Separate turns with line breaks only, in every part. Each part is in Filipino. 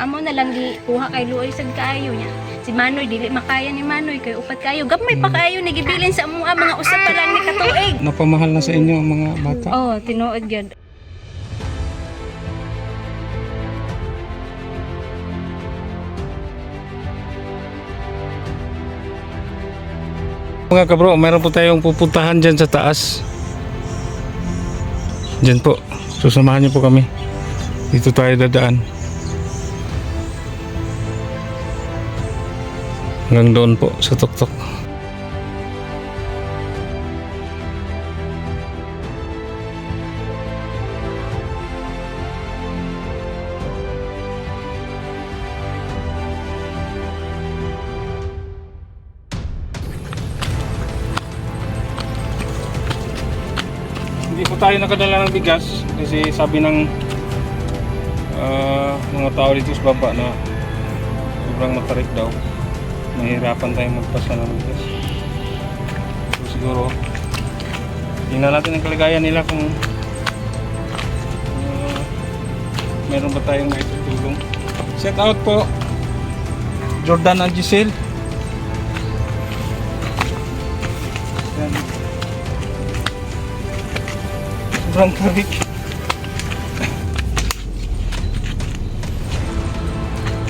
amo na lang gi kuha kay Luoy sad kaayo niya. Si Manoy dili makaya ni Manoy kay upat kayo. Gamay pa kayo nagibilin sa mga mga usa pa lang ni katuig.
Napamahal na sa inyo ang mga bata.
Oh, tinuod gyud.
Mga kabro, meron po tayong pupuntahan dyan sa taas. Dyan po. Susamahan niyo po kami. Dito tayo dadaan. Hanggang doon po sa tuktok. Hindi po tayo nakadala ng bigas kasi sabi ng ah, mga tao dito sa baba na sobrang matarik daw. Mahirapan tayong magpasa ng bigas. So, siguro tingnan natin ang kalagayan nila kung ah, meron ba tayong maitutulong. Set out po Jordan and Giselle. Yan. Sobrang tarik.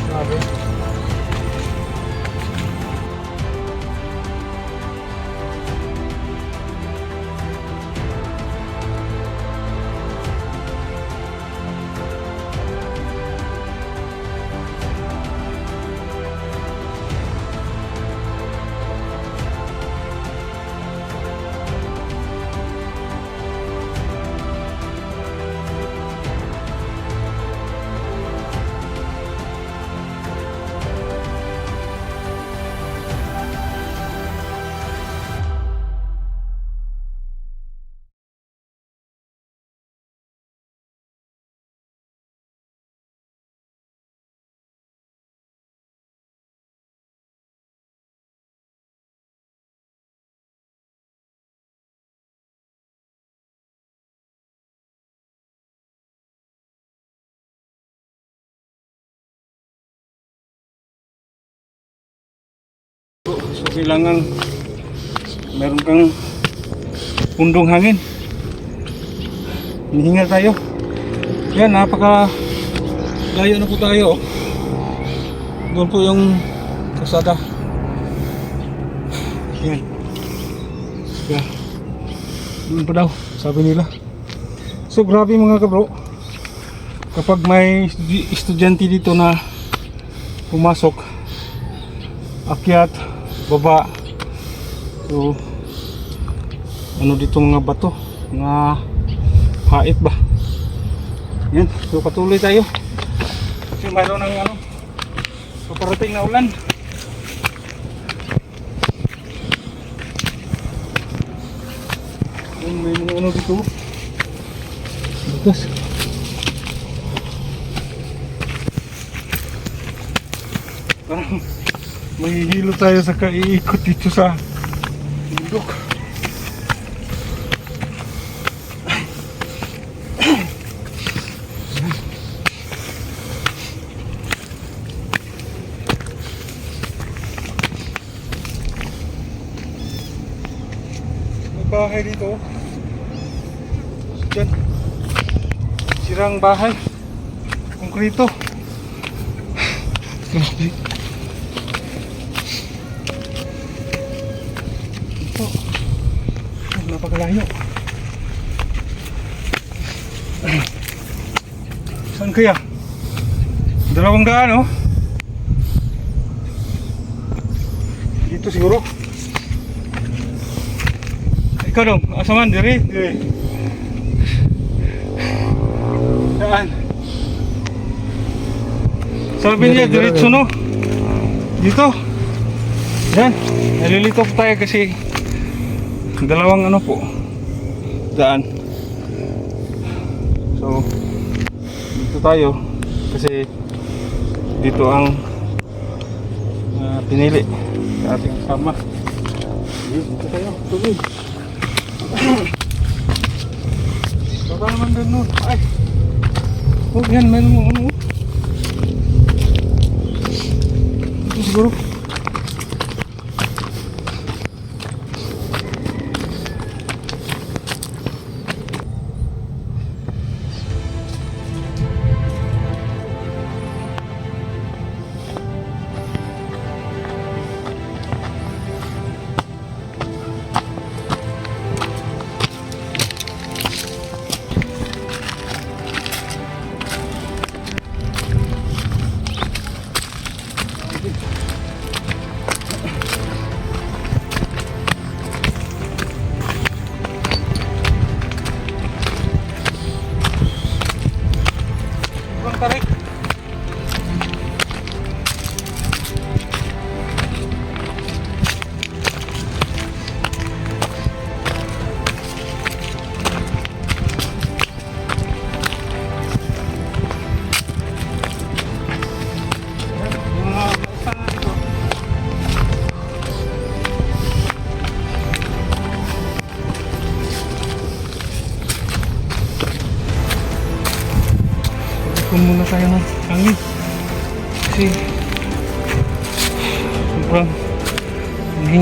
Grabe. Kailangan meron kang pundong hangin. Hinihingal tayo. Yan, napaka layo na po tayo. Doon po yung kasada. Yan. Yeah. Doon po daw, sabi nila. So grabe mga kabro. Kapag may estudyante dito na pumasok, akyat, baba. So, ano dito mga bato, mga hait ba? Yan, so patuloy tayo. Kasi mayroon ng ano, paparating na ulan. Yan, may mga ano dito. Bukas. Parang mahihilo tayo sa kaiikot dito sa bundok. Bahay dito. Diyan. Sirang bahay. Konkrito. Grabe. Ay, napakalayo. Saan kaya? Dalawang daan, oh. Dito siguro. Ikaw dong, asa man, diri? Diri. Saan? Sabi niya, diretso no? Dito. Yan. Nalilito po tayo kasi dalawang ano po. Daan. So, dito tayo kasi dito ang ah, pinili sa ating kasama. Dito tayo. Tuloy. Baba naman doon nun. Ay. Oh, yan. Meron mo ano. siguro.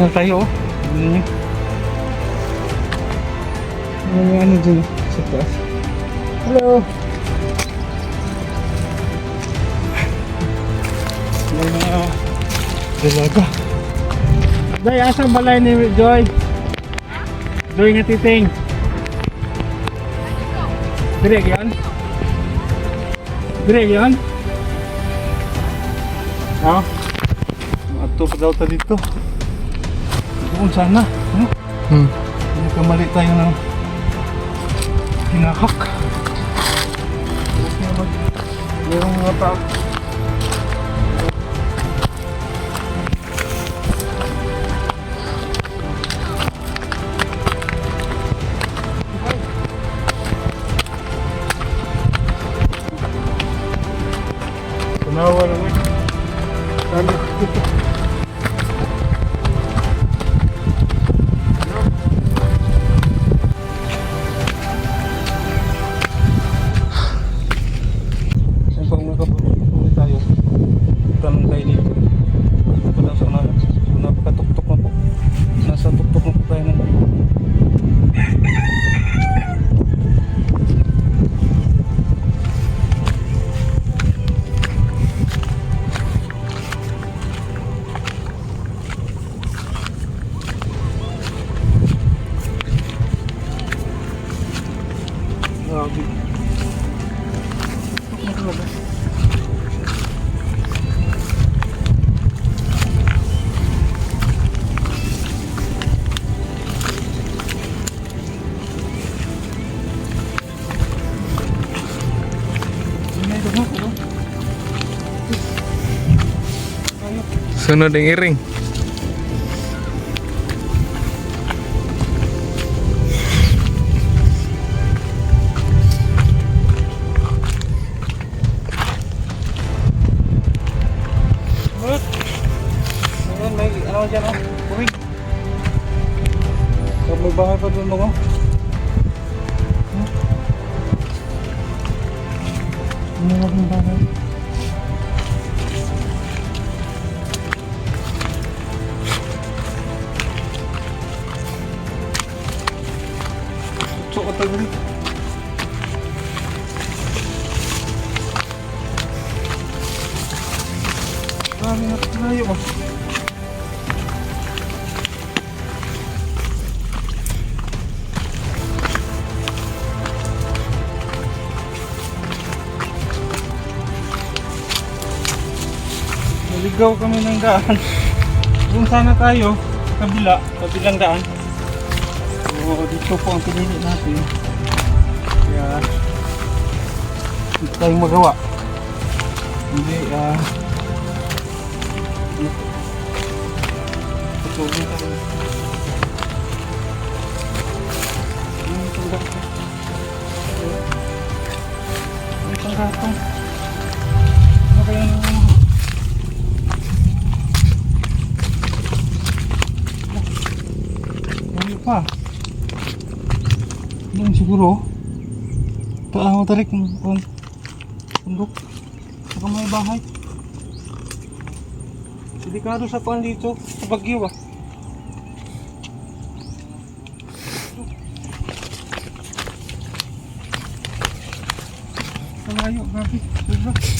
Hingal tayo oh. Ano? Ano yung ano dyan sa taas? Hello! May mga dalaga. Day, asang balay ni Joy? Joy nga titing. Direk yan? Dire yan? Ha? Ato pa daw ta dito. Doon sana. No?
Hmm.
Hindi kamali tayo ng hinahak. Merong mga tao.
Sunod ang iring.
Marami na tayo oh. Naligaw kami ng daan. Doon sana tayo, kabila, kabilang daan. So, dito po ang pinili natin. Kaya, hindi tayong magawa. Hindi, ah, Patugin ano? Ano pa? Ano siguro? Paano tarik ng kung Pundok. Saka may bahay. Delikado sa kuan dito, sa Bagyo ah. Mach ich, mach ich.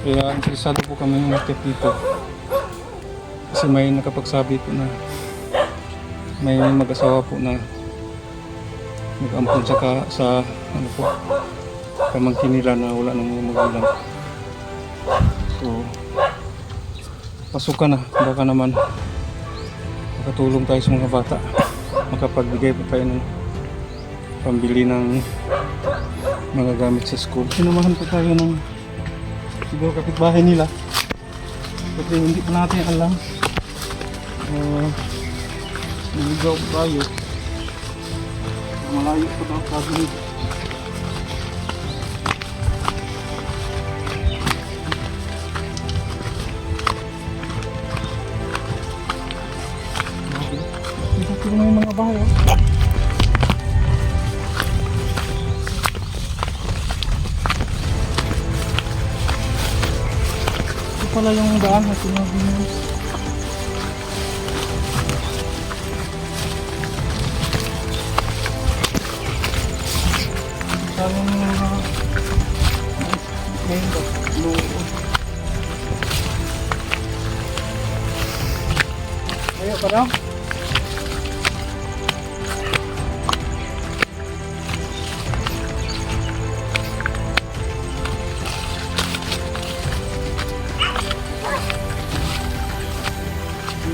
Kaya interesado po kami umakit dito. Kasi may nakapagsabi po na may mag-asawa po na nag-ampun sa, ka, sa ano po, pamangkin nila na wala ng mga magulang. So, pasukan na. Baka naman makatulong tayo sa mga bata. Makapagbigay pa tayo ng pambili ng mga gamit sa school. Sinamahan po tayo ng siguro kapitbahay nila. Kasi hindi pa natin alam. Uh, naligaw po tayo. Malayo po tayo sabi nito. Ito na yung mga bahay. oh. Daan na sinabi niyo.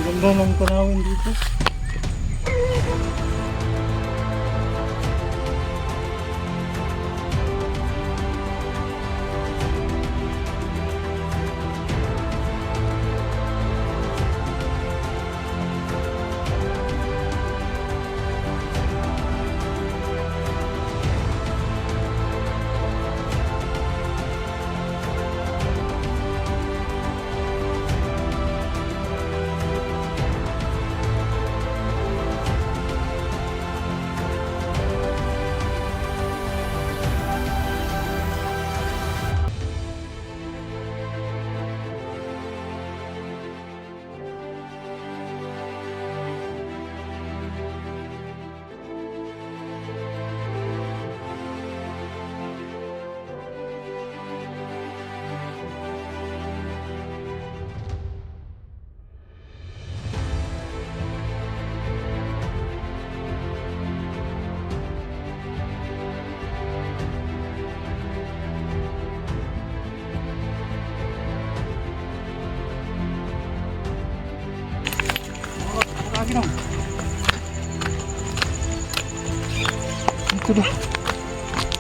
Ganda ng tanawin dito.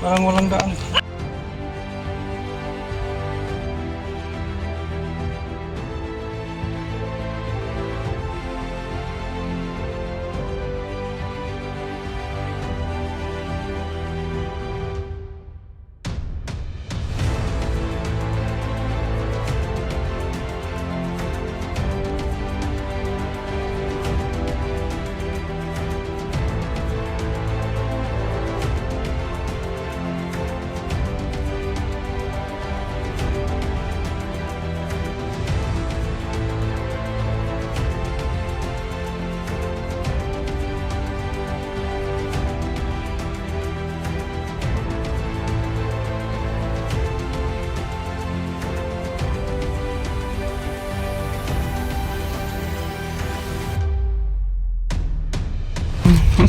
Parang walang daan.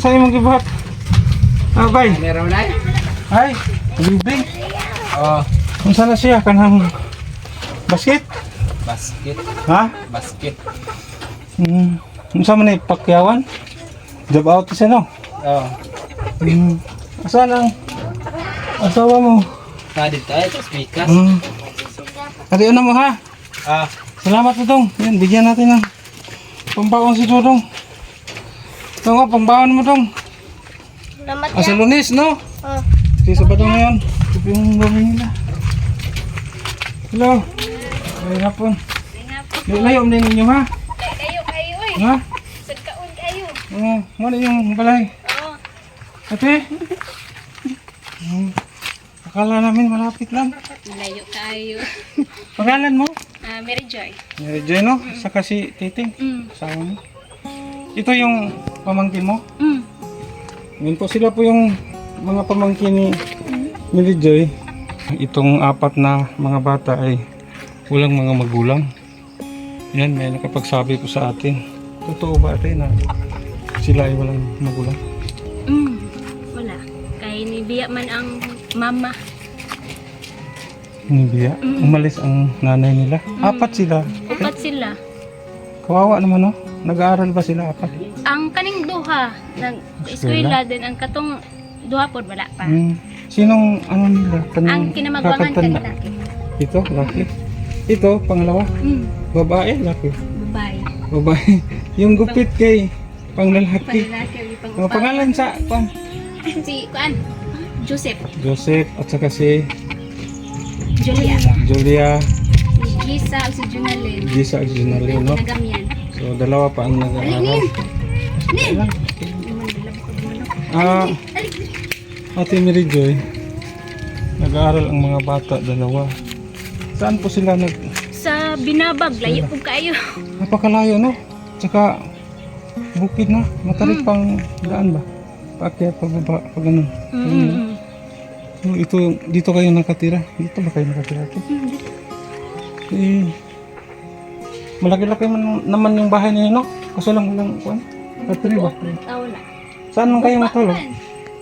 Ang sa'yo mong gibuhat? Ah, bay.
Meron na?
Ay, lubing.
Oh,
Kung saan na siya? Kanang basket?
basket.
Ha?
Basket.
Hmm. Kung saan man ipakyawan? Job out isa no?
Oh.
Hmm. Asan ang asawa mo?
Na dito ay ito speaker.
Hmm. Ate, ano mo ha?
Ah,
Sa Salamat Dudong. Yan, bigyan natin ng pambaon si Dudong. Ito nga, pambaon mo dong.
Salamat
Ah, sa lunes, no?
Oh.
Kasi sa bato ngayon. Ito yung gawin nila. Hello. Ay, hapon. Di layo mo ninyo ha?
Kayo, kayo eh.
Ha?
Sagkaon kayo.
Oo, ano yung balay?
Oo.
Ate? Hmm. Akala namin malapit lang.
Layo kayo.
Pangalan mo?
Ah, Mary Joy.
Mary Joy, no? Saka si Titing.
Mm.
Asawa mo. Ito yung pamangkin mo?
Mm.
Yun po sila po yung mga pamangkin ni Mary Joy. Itong apat na mga bata ay walang mga magulang. Yan, may nakapagsabi po sa atin. Totoo ba ate na sila ay walang magulang?
Mm. Wala. Kaya ni Bia man ang mama.
Hindi biya. Umalis ang nanay nila. Apat sila.
Upat sila.
Kawawa naman no? Nag-aaral ba sila apat?
Ang kaning duha, nag-eskwela din. Ang katong duha po wala pa.
Hmm. Sinong ano nila? Kanang
Ang kinamagwangan
kakatanda?
lalaki.
Ito, laki. Ito, pangalawa.
Mm.
Babae, laki.
Babae.
Babae. Yung gupit kay panglalaki.
Panlalaki. Pang
Ang pangalan sa pan
Si, kuan? Joseph.
Joseph at saka si
Julia.
Julia
Si Gisa o si Junalyn.
Gisa Junalio, no?
Nagamian.
So dalawa pa ang nag-aaral. Ah, Ate Mary Joy, nag-aaral ang mga bata, dalawa. Saan po sila nag...
Sa binabag, layo po kayo.
Napakalayo, no? Tsaka, bukid na. Matarik pang daan ba? Paakyat, pababa, pag ganun.
Mm.
So, ito, dito kayo nakatira. Dito ba kayo nakatira? Ito? Eh, malaki-laki man, naman yung bahay niyo, no? Kaso lang walang, kuwan? Battery ba?
Ah, wala.
Saan man kayo matulog?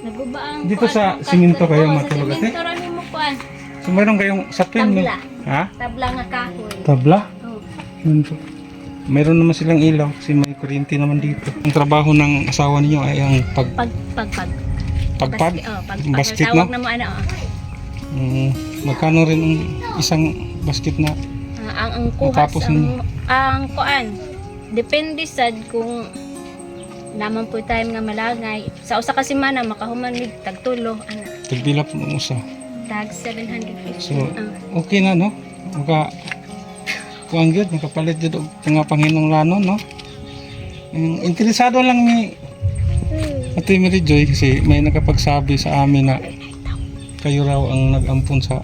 Naguba ang
Dito
kuan,
sa
ang
simento
kahoy.
kayo
Oo,
matulog,
Sa
ate?
simento rami mo kuan.
So, mayroon kayong sapin, no?
Tabla.
Ha?
Tabla nga kahoy.
Tabla?
Oh.
Yun po. Mayroon naman silang ilaw kasi may kuryente naman dito. Ang trabaho ng asawa niyo ay ang pag
Pag, pag, pag.
pagpag.
Basket, oh, pag,
Basket,
Tawag
no?
na mo ano, oh.
Mm, magkano rin ang isang basket na
ang ang kuha
Matapos
sa
nun.
ang kuan depende sad kung naman po tayo nga malagay sa usa ka semana makahuman mig tagtulo ana
tagpila po ng usa.
tag 750
So,
Ah,
okay na, no? Maka, kuang yun, makapalit yun og mga panginong lanon, no? Mm, interesado lang ni Ate Mary Joy kasi may nakapagsabi sa amin na kayo raw ang nag-ampun sa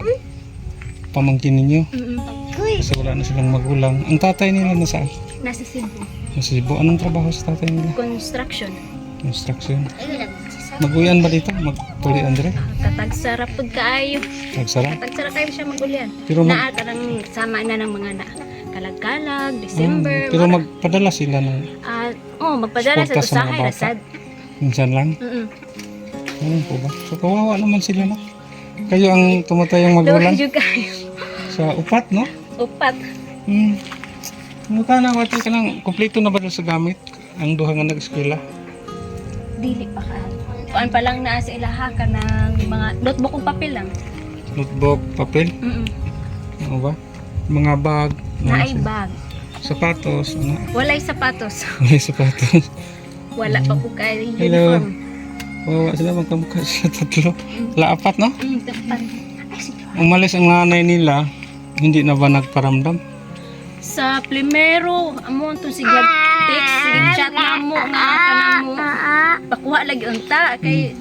pamangkin ninyo.
mm,
Kasi wala na silang magulang. Ang tatay nila nasaan?
nasa Cebu
Nasa Cebu. Anong trabaho sa tatay nila?
construction
Construction. Mag-uyan ba dito? Magtuli Andre?
katag sarap pud kaayo
Nagsara?
katag sarap kayo siya magulian
Pero mag,
naa tarang sama na ng mga na kalag-kalag December
pero
mga-
magpadala sila ng
ah, oh magpadala sa usahay rasad
minsan lang.
mm
Ano po ba? So kawawa naman sila no? Kayo ang tumatayong magulang
Luwa kayo
sa upat, no?
Upat
Hmm. Mukha na, wati ka lang. Kompleto na ba sa gamit? Ang duha nga nag-eskwela?
dili pa ka. Kuan pa lang naa sa ilaha ka ng mga notebook ug papel lang.
Notebook, papel,
Mm.
ano ba? Mga bag,
Naay
ano,
bag.
sapatos, ano?
Walay sapatos.
May sapatos.
Wala pa po kay
Hello.
uniform.
Wawa sila magkamukha sila tatlo. Wala apat, no?
Mm, tapat.
Umalis ang nanay nila, hindi na ba nagparamdam?
Sa primero, amo to sige text, sige chat na mo nga kanang mo. Pakuha lagi unta kay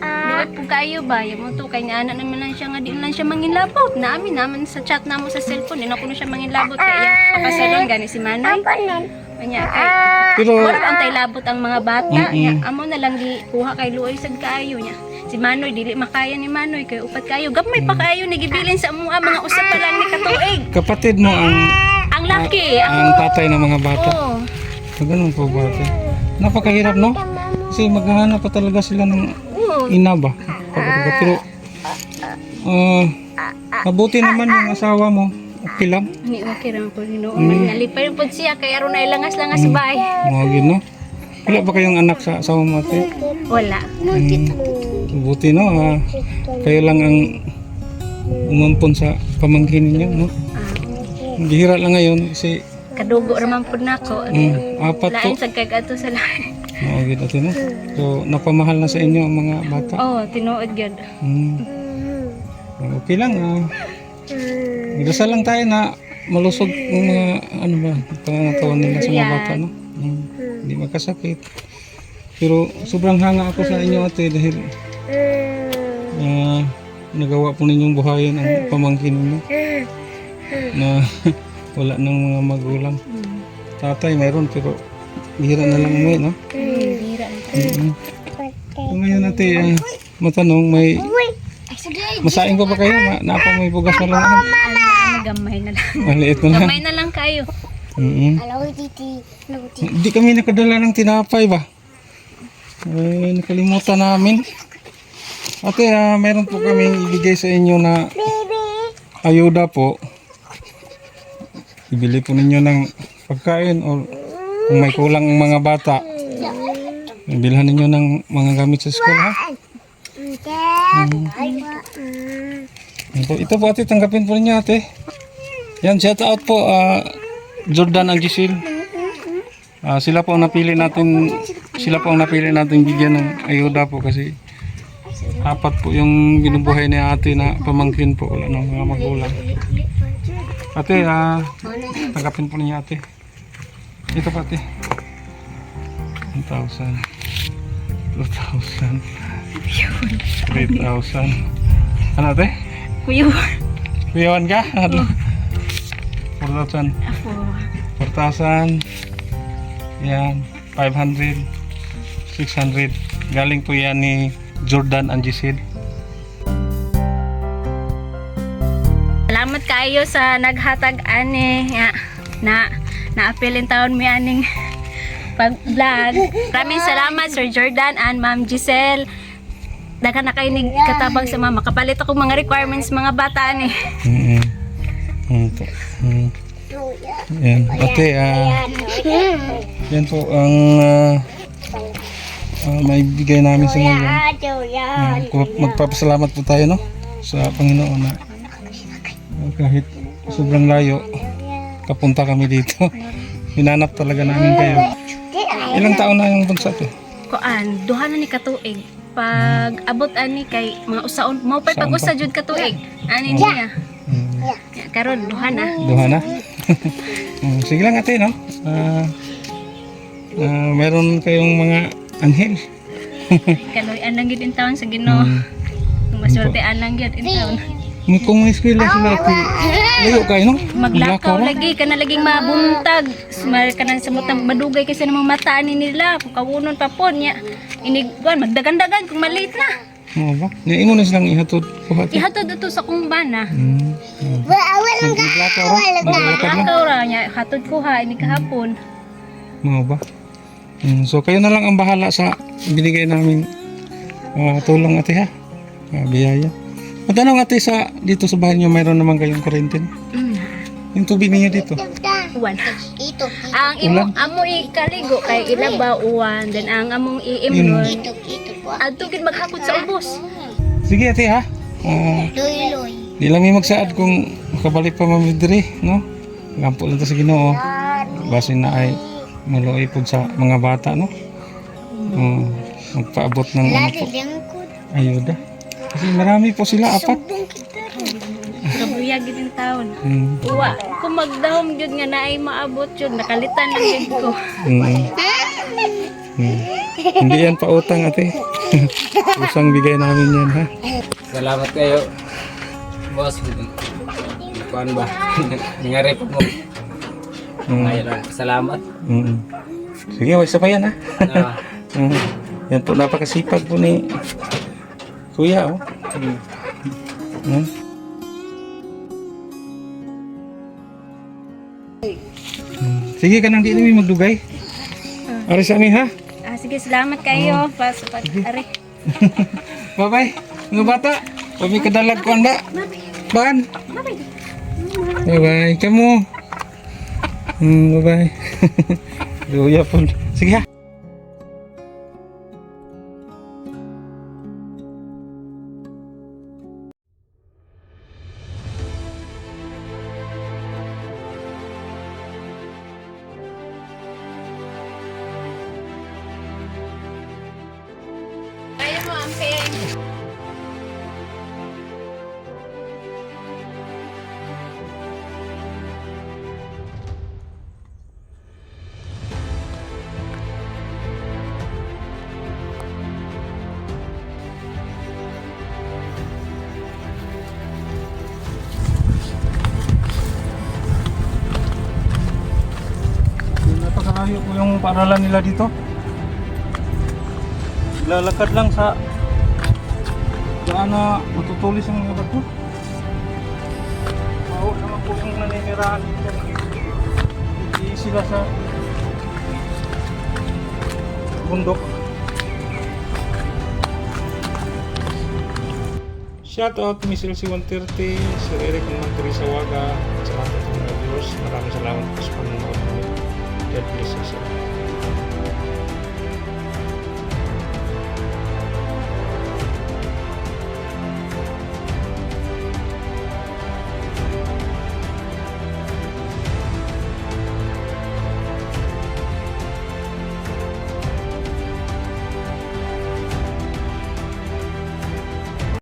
Luwag po kayo ba? Yung mo to, kay nga ana naman lang siya nga di lang siya mangilabot. Naamin naman sa chat na mo sa cellphone. Ina ko na siya mangilabot. Kaya pakasalon gani si Manay. Kanya kay
Pero,
Wala ang tay labot ang mga bata.
Mm-mm.
Nya, amo na lang di kuha kay Luoy sad kaayo niya. Si Manoy dili makaya ni Manoy kay upat kayo. Gamay pa kaayo ni gibilin sa ah, mga usap pa lang ni katuig.
kapatid mo ang
Ang laki. Ang
ang tatay ng mga bata.
oh.
So, ganun po ba? Napakahirap, no? Kasi maghahanap pa talaga sila ng ina ba? Pero, ah, mabuti naman yung asawa mo. Okay lang.
Ni okay ra po ni
Mm.
Nalipay po siya kay aron ay langas-langas sa bahay.
Mga gino. no? Wala ba kayong anak sa asawa mo, ate?
Wala.
Hmm, mabuti, no? Ah, kayo lang ang umampon sa pamangkin ninyo, no? Bihira lang ngayon kasi
Kadugo raman po nako.
mm, apat po.
Lain sa kag ato sa lain.
Oo, gid ate no. So napamahal na sa inyo ang mga bata.
Oh, tinuod gyud.
Mm. Okay lang. ah. Dasal lang tayo na malusog ang mga ano ba, pangangatawan nila sa mga bata no. Mm. Hindi magkasakit. Pero sobrang hanga ako sa inyo ate dahil ah, nagawa po ninyong buhayin ang pamangkin ninyo na wala ng mga magulang. Tatay mayroon pero bihira na lang umuwi no. Mm. So, ngayon ate, ah, matanong may masaing pa ba kayo? Ma, napa may bugas na lang.
Gamay na lang.
Maliit na lang.
Gamay na lang kayo.
Mm Hindi kami nakadala ng tinapay ba? Ay, nakalimutan namin. Ate, ah, meron po kami ibigay sa inyo na ayuda po. Ibili po ninyo ng pagkain o kung may kulang ang mga bata. Bilhan ninyo ng mga gamit sa school ha. Ito, ito po ate, tanggapin po ninyo ate. Yan, shout out po ah, Jordan and Giselle. Ah, sila po ang napili natin, sila po ang napili natin bigyan ng ayuda po kasi apat po yung binubuhay ni ate na pamangkin po, wala ng mga magulang. Ate, ah, tanggapin po ninyo ate. Ito po ate. 1,000. 2,000. 3,000. Ano ate?
Kuya.
Kuyawan ka? Ano? 4,000.
Ako.
4,000. Yan. 500. 600. Galing po yan ni Jordan and Giselle.
Salamat kayo sa naghatag ani nga na naapilin taon mi aning pag-vlog. Maraming salamat Sir Jordan and Ma'am Giselle. Dagan na kayo katabang sa mga makapalit ako mga requirements mga bata ni.
Mm mm po. Mm. Yan. Ate, ah, yan po ang ah, ah, may bigay namin sa inyo. Yan. Kung Magpapasalamat po tayo, no? Sa Panginoon na ah, kahit sobrang layo, kapunta kami dito. Hinanap talaga namin kayo. Ilang taon na yung bunsa to?
Kuan, duha na ni katuig. Pag abot ani kay mga usaon mo pa pag usa jud katuig. Ani niya.
Mm.
Karon duha na.
Duha na? Sige lang ate, no? Ah, ah, meron kayong mga anghel.
Kaloy lang gid in taon sa Ginoo.
Mm.
Masultian lang gid in taon.
Kung may eskwela sila, ate, layo kayo, no?
Maglakaw lagi ka na laging mabuntag. Smar ka na sa mutang madugay kasi namang mata ni nila. Kawunon pa po niya. Inigwan, magdagan-dagan kung maliit na.
Oo ba? Yung imo na silang ihatod ko.
Ihatod ito sa kung bana.
Mm. Maglalakad na?
Ihatod ra niya. Hatod ko ha, ini kahapon.
Oo ba? Mm, so kayo na lang ang bahala sa binigay namin ah, tulong ate ha. Ah, biyaya. Matanong ate sa dito sa bahay niyo mayroon naman kayong no?
Mm.
Yung tubig ninyo dito.
Uwan. Ang imo amo ikaligo kay ilaba uwan then ang among iimnon. Adto gid maghakot sa ubos.
Sige ate ha. Ah, di lang may magsaad kung makabalik pa mami diri, no? Gampo lang to sa Ginoo. Base na ay maluoy pud sa mga bata, no? Oh, magpaabot ng ano po, ayuda. Kasi marami po sila, apat.
Kabuya gid in taon.
Mm.
Uwa, kung magdahom jud nga naay maabot jud nakalitan lang jud ko.
Mm. Hindi yan pa utang ate. Usang bigay namin yan ha.
Salamat kayo. Boss, kuan ba? Nangyari po mo.
Mm.
Ayun lang, salamat.
Mm. Sige, isa pa yan ha.
Ah,
Mm. Yan po, napakasipag po ni Kuya oh.
mm.
Mm. Sige ka nang di namin magdugay. Ari sa amin ha.
Ah, sige, salamat kayo. Pas, pas, are.
Bye-bye. Mga bata. May kadalag ko anda. Ban. Bye-bye. Kamu. Hmm, bye-bye. Luya po. Sige ha. Lalakad lang sa daan na matutulis ang mga bato. Bawo naman po yung naninirahan dito. Hindi sila sa bundok. Shoutout Miss LC130, Sir Eric ng Teresa Waga, at sa mga viewers. Maraming salamat po sa panonood. God bless you, sir.